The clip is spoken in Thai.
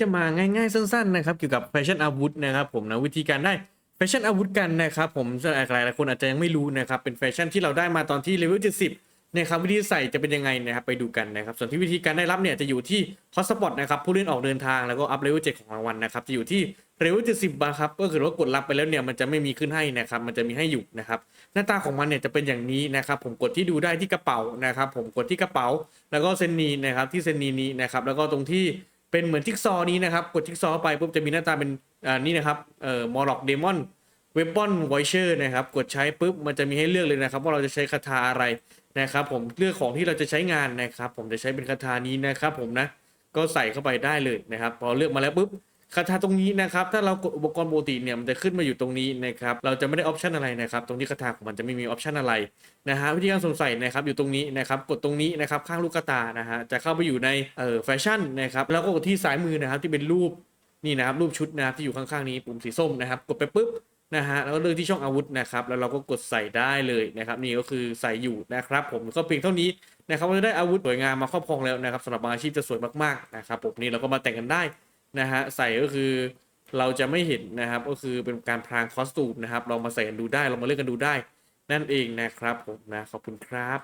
จะมาง่ายๆสั้นๆนะครับเกี่ยวกับแฟชั่นอาวุธนะครับผมนะวิธีการได้แฟชั่นอาวุธกันนะครับผมส่วนหลายๆคนอาจจะยังไม่รู้นะครับเป็นแฟชั่นที่เราได้มาตอนที่เลเวล70นะครับวิธีใส่จะเป็นยังไงนะครับไปดูกันนะครับส่วนที่วิธีการได้รับเนี่ยจะอยู่ที่ฮอสปอตนะครับผู้เล่นออกเดินทางแล้วก็อัพเลเวล7ของรางวัลนะครับจะอยู่ที่เลเวล70บาครับก็คือว่ากดรับไปแล้วเนี่ยมันจะไม่มีขึ้นให้นะครับมันจะมีให้อยู่นะครับหน้าตาของมันเนี่ยจะเป็นอย่างนี้นะครับผมกดที่ดูได้ที่กระเป๋านะครับผมกดที่กระเป๋า แล้วก็เซนนีนะครับที่เซนนีนี้นะครับแล้วก็ตรงที่ เป็นเหมือนจิ๊กซอนี้นะครับ กดจิ๊กซอไปปุ๊บจะมีหน้าตาเป็นอ่านี่นะครับเอ่อมอร์ล็อกเดมอนเวปอนไวเชอร์นะครับ กดใช้ปุ๊บมันจะมีให้เลือกเลยนะครับ ว่าเราจะใช้คาถาอะไรนะครับ ผมเลือกของที่เราจะใช้งานนะครับ ผมจะใช้เป็นคาถานี้นะครับ ผมนะก็ใส่เข้าไปได้เลยนะครับ พอเลือกมาแล้วปุ๊บ คาถาตรงนี้นะครับ ถ้าเรากดอุปกรณ์ปกติเนี่ยมันจะขึ้นมาอยู่ตรงนี้นะครับ เราจะไม่ได้ออปชันอะไรนะครับ ตรงที่คาถาของมันจะไม่มีออปชันอะไรนะฮะวิธีการสวมใส่นะครับอยู่ตรงนี้นะครับ กดตรงนี้นะครับข้างลูกตานะฮะจะเข้าไปอยู่ในเอ่อแฟชั่นนะครับแล้วก็กดที่ซ้ายมือนะครับที่เป็นรูปนี่นะครับรูปชุดนะครับที่อยู่ข้างๆนี้ปุ่มสีส้มนะครับ กดไปปุ๊บนะฮะแล้วก็เลือกที่ช่องอาวุธนะครับ แล้วเราก็กดใส่ได้เลยนะครับนี่ก็คือใส่อยู่นะครับ ผมก็เพียงเท่านี้นะครับเราจะได้อาวุธสวยงามมาครอบครองแล้วนะครับสำหรับบางอาชีพจะสวยมากๆนะครับผมนี่เราก็มาแต่งกันได้ นะฮะใส่ก็คือเราจะไม่เห็นนะครับก็คือเป็นการพรางคอสตูมนะครับเรามาใส่กันดูได้เรามาเลือกกันดูได้ นั่นเองนะครับผมนะขอบคุณครับ